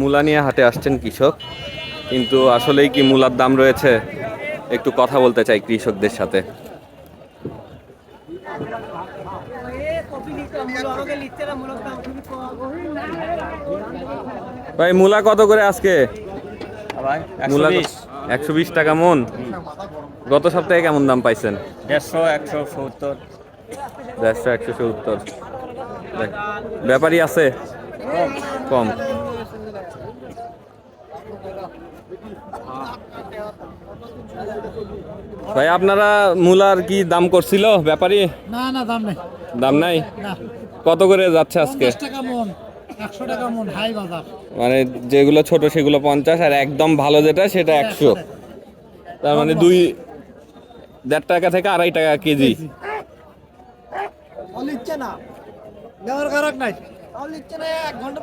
মূলা নিয়ে হাটে আসছেন কৃষক। কিন্তু আসলেই কি মূলার দাম রয়েছে? একটু কথা বলতে চাই কৃষকদের সাথে। ভাই মূলা কত করে আজকে? মূলা একশো বিশ। টাকা মন? গত সপ্তাহে কেমন দাম পাইছেন? দেড়শো একশো সত্তর। দেড়শো একশো সত্তর। ব্যাপারই আছে। কম। ভাই আপনারা মূলার কি দাম করছিল ব্যাপারী? না না দাম নেই। দাম নাই? কত করে যাচ্ছে আজকে? মন একশো টাকা মন হাই বাজার। মানে যেগুলো ছোট সেগুলো পঞ্চাশ আর একদম ভালো যেটা সেটা একশো। তার মানে দুই দেড় টাকা থেকে আড়াই টাকা কেজি। না। নেওয়ার কারক নাই। এক ঘণ্টা